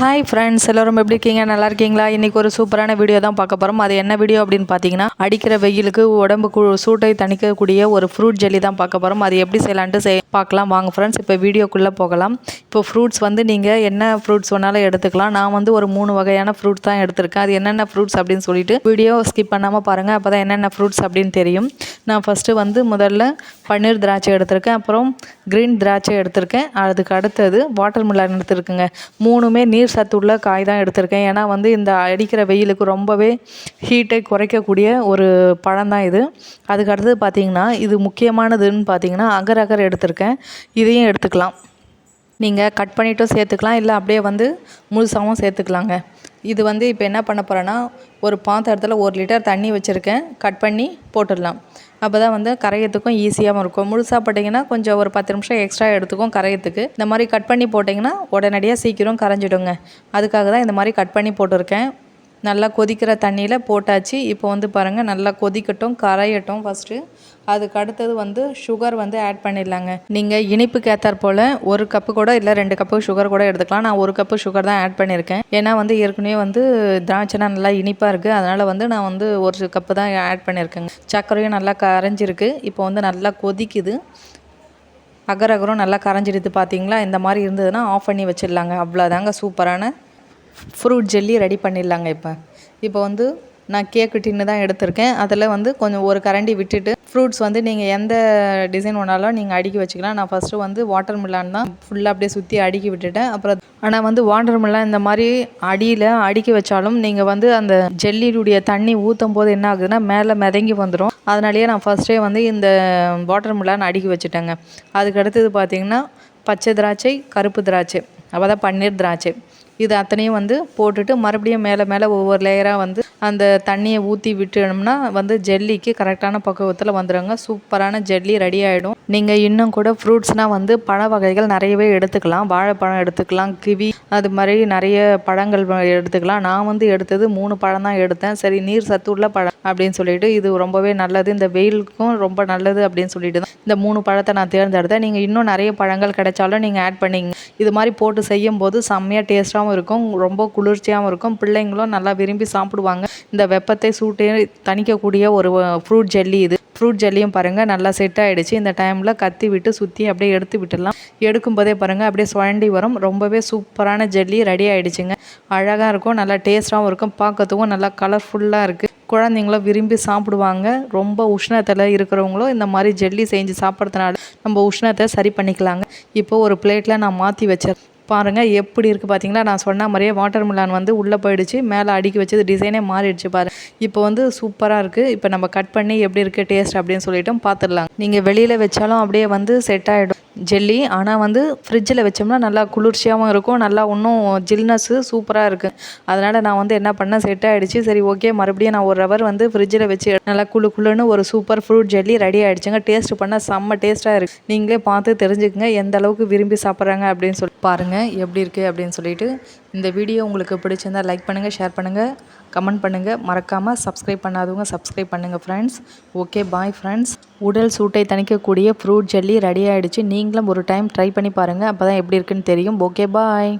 Hi friends எல்லோரும் எப்படி இருக்கீங்க? நல்லா இருக்கீங்களா? இன்றைக்கி ஒரு சூப்பரான வீடியோ தான் பார்க்க போகிறோம் அது என்ன வீடியோ அப்படின்னு பார்த்தீங்கன்னா அடிக்கிற வெயிலுக்கு உடம்பு சூட்டை தணிக்கக்கூடிய ஒரு ஃப்ரூட் ஜெல்லி தான் பார்க்க போகிறோம் அது எப்படி செய்யலான்ட்டு செய் பார்க்கலாம். வாங்க ஃப்ரெண்ட்ஸ் இப்போ வீடியோக்குள்ளே போகலாம். இப்போ ஃப்ரூட்ஸ் வந்து நீங்கள் என்ன ஃப்ரூட்ஸ் வேணாலும் எடுத்துக்கலாம். நான் வந்து ஒரு மூணு வகையான ஃப்ரூட்ஸ் தான் எடுத்திருக்கேன். அது என்னென்ன ஃப்ரூட்ஸ் அப்படின்னு சொல்லிட்டு வீடியோ ஸ்கிப் பண்ணாமல் பாருங்கள் அப்போ தான் என்னென்ன ஃப்ரூட்ஸ் அப்படின்னு தெரியும். நான் ஃபஸ்ட்டு வந்து முதல்ல பன்னீர் திராட்சை எடுத்திருக்கேன். அப்புறம் க்ரீன் திராட்சை எடுத்திருக்கேன். அதுக்கு அடுத்தது வாட்டர் மில்லன் எடுத்திருக்குங்க. மூணுமே நீர் சத்துள்ள காய் தான் எடுத்திருக்கேன். ஏன்னா வந்து இந்த அடிக்கிற வெயிலுக்கு ரொம்பவே ஹீட்டை குறைக்கக்கூடிய ஒரு பழம் தான் இது. அதுக்கு அடுத்தது பார்த்தீங்கன்னா இது முக்கியமானதுன்னு பார்த்தீங்கன்னா அகர் அகர் எடுத்திருக்கேன். இதையும் எடுத்துக்கலாம். நீங்கள் கட் பண்ணிட்டும் சேர்த்துக்கலாம். இல்லை அப்படியே வந்து முழுசாகவும் சேர்த்துக்கலாங்க. இது வந்து இப்போ என்ன பண்ண போகிறேன்னா ஒரு பாத்திரத்தில் ஒரு லிட்டர் தண்ணி வச்சுருக்கேன். கட் பண்ணி போட்டுடலாம். அப்போ தான் வந்து கரையத்துக்கும் ஈஸியாகவும் இருக்கும். முழுசாக போட்டிங்கன்னா கொஞ்சம் ஒரு பத்து நிமிஷம் எக்ஸ்ட்ரா எடுத்துக்கும் கரையத்துக்கு. இந்த மாதிரி கட் பண்ணி போட்டிங்கன்னா உடனடியாக சீக்கிரம் கரைஞ்சிடுங்க. அதுக்காக தான் இந்த மாதிரி கட் பண்ணி போட்டிருக்கேன். நல்லா கொதிக்கிற தண்ணியில் போட்டாச்சு. இப்போ வந்து பாருங்கள் நல்லா கொதிக்கட்டும் கரையட்டும் ஃபஸ்ட்டு அதுக்கு அடுத்தது வந்து சுகர் வந்து ஆட் பண்ணிடலாங்க. நீங்கள் இனிப்புக்கு ஏற்றாற் போல் ஒரு கப்பு கூட இல்லை ரெண்டு கப்பு சுகர் கூட எடுத்துக்கலாம். நான் ஒரு கப்பு சுகர் தான் ஆட் பண்ணியிருக்கேன். ஏன்னா வந்து ஏற்கனவே வந்து திராட்சைனா நல்லா இனிப்பாக இருக்குது அதனால் வந்து நான் வந்து ஒரு கப்பு தான் ஆட் பண்ணியிருக்கேங்க. சர்க்கரையும் நல்லா கரைஞ்சிருக்கு. இப்போ வந்து நல்லா கொதிக்குது. அகரகரம் நல்லா கரைஞ்சிடுது பார்த்தீங்களா இந்த மாதிரி இருந்ததுன்னா ஆஃப் பண்ணி வச்சிடலாங்க. அவ்வளோதாங்க சூப்பரான ஃப்ரூட் ஜெல்லி ரெடி பண்ணிடலாங்க இப்போ. இப்போ வந்து நான் கேக்கு டின்னு தான் எடுத்திருக்கேன். அதில் வந்து கொஞ்சம் ஒரு கரண்டி விட்டுட்டு ஃப்ரூட்ஸ் வந்து நீங்கள் எந்த டிசைன் வேணாலும் நீங்கள் அடுக்கி வச்சுக்கலாம். நான் ஃபஸ்ட்டு வந்து வாட்டர் மில்லான் தான் ஃபுல்லாக அப்படியே சுற்றி அடுக்கி விட்டுட்டேன். அப்புறம் ஆனால் வந்து வாட்டர் மில்லான் இந்த மாதிரி அடியில் அடுக்கி வச்சாலும் நீங்கள் வந்து அந்த ஜெல்லியுடைய தண்ணி ஊற்றும் போது என்ன ஆகுதுன்னா மேலே மிதங்கி வந்துடும் அதனாலேயே நான் ஃபஸ்ட்டே வந்து இந்த வாட்டர் மில்லான் அடுக்கி வச்சுட்டேங்க. அதுக்கு அடுத்தது பார்த்தீங்கன்னா பச்சை திராட்சை கருப்பு திராட்சை. அப்போ தான் பன்னீர் திராட்சை. இது அத்தனையும் வந்து போட்டுட்டு மறுபடியும் மேலே மேலே ஒவ்வொரு லேயராக வந்து அந்த தண்ணியை ஊற்றி விட்டுனோம்னா வந்து ஜெல்லிக்கு கரெக்டான பக்குவத்தில் வந்துடுங்க சூப்பரான ஜெல்லி ரெடி ஆகிடும் நீங்கள் இன்னும் கூட ஃப்ரூட்ஸ்னால் வந்து பழ வகைகள் நிறையவே எடுத்துக்கலாம். வாழைப்பழம் எடுத்துக்கலாம் கிவி அது மாதிரி நிறைய பழங்கள் எடுத்துக்கலாம். நான் வந்து எடுத்தது மூணு பழம் தான் எடுத்தேன். சரி நீர் சத்து உள்ள பழம் அப்படின்னு சொல்லிட்டு இது ரொம்பவே நல்லது. இந்த வெயிலுக்கும் ரொம்ப நல்லது அப்படின்னு சொல்லிட்டு தான் இந்த மூணு பழத்தை நான் தேர்ந்தெடுத்தேன். நீங்கள் இன்னும் நிறைய பழங்கள் கிடைச்சாலும் நீங்கள் ஆட் பண்ணிங்க. இது மாதிரி போட்டு செய்யும் போது செம்மையாக டேஸ்ட்டாகவும் இருக்கும் ரொம்ப குளிர்ச்சியாகவும் இருக்கும். பிள்ளைங்களும் நல்லா விரும்பி சாப்பிடுவாங்க. இந்த வெப்பத்தை சூட்டே தணிக்கக்கூடிய ஒரு ஃப்ரூட் ஜெல்லி இது. ஃப்ரூட் ஜெல்லியும் பாருங்கள் நல்லா செட் ஆகிடுச்சு இந்த டைமில் கத்தி விட்டு சுற்றி அப்படியே எடுத்து விட்டுடலாம். எடுக்கும்போதே பாருங்கள் அப்படியே சுழண்டி வரும். ரொம்பவே சூப்பரான ஜெல்லி ரெடி ஆகிடுச்சிங்க அழகாக இருக்கும் நல்லா டேஸ்ட்டாகவும் இருக்கும் பார்க்கறதுக்கும் நல்லா கலர்ஃபுல்லாக இருக்குது குழந்தைங்களும் விரும்பி சாப்பிடுவாங்க. ரொம்ப உஷ்ணத்தில் இருக்கிறவங்களும் இந்த மாதிரி ஜெல்லி செஞ்சு சாப்பிட்றதுனால நம்ம உஷ்ணத்தை சரி பண்ணிக்கலாங்க. இப்போ ஒரு பிளேட்டில் நான் மாற்றி வச்சேன் பாருங்கள் எப்படி இருக்குது பார்த்தீங்களா நான் சொன்ன மாதிரியே வாட்டர் மிலான் வந்து உள்ளே போயிடுச்சு மேலே அடுக்கி வச்சது டிசைனே மாறிடுச்சு பாரு இப்போ வந்து சூப்பராக இருக்குது இப்போ நம்ம கட் பண்ணி எப்படி இருக்குது டேஸ்ட் அப்படின்னு சொல்லிட்டு பார்த்துடலாம் நீங்கள் வெளியில் வச்சாலும் அப்படியே வந்து செட் ஆகிடும் ஜெல்லி. ஆனால் வந்து ஃப்ரிட்ஜில் வச்சோம்னா நல்லா குளிர்ச்சியாகவும் இருக்கும். நல்லா இன்னும் ஜில்னஸ்ஸு சூப்பராக இருக்குது அதனால் நான் வந்து என்ன பண்ணேன் செட் ஆகிடுச்சு சரி ஓகே மறுபடியும் நான் ஒரு ஹவர் வந்து ஃப்ரிட்ஜில் வச்சு நல்லா குளு குளுன்னு ஒரு சூப்பர் ஃப்ரூட் ஜெல்லி ரெடி ஆகிடுச்சுங்க டேஸ்ட் பண்ணால் செம்ம டேஸ்ட்டாக இருக்குது நீங்களே பார்த்து தெரிஞ்சுக்கங்க எந்த அளவுக்கு விரும்பி சாப்பிட்றாங்க அப்படின்னு சொல்லி. பாருங்கள் எப்படி இருக்குது அப்படின்னு சொல்லிட்டு. இந்த வீடியோ உங்களுக்கு பிடிச்சிருந்தா லைக் பண்ணுங்கள் ஷேர் பண்ணுங்கள் கமெண்ட் பண்ணுங்கள் மறக்காமல் சப்ஸ்கிரைப் பண்ணாதவங்க சப்ஸ்கிரைப் பண்ணுங்கள் ஃப்ரெண்ட்ஸ் ஓகே பாய் ஃப்ரெண்ட்ஸ் உடல் சூட்டை தணிக்கக்கூடிய ஃப்ரூட் ஜெல்லி ரெடி ஆகிடுச்சு நீங்களும் ஒரு டைம் ட்ரை பண்ணி பாருங்கள் அப்போ தான் எப்படி இருக்குன்னு தெரியும். Okay bye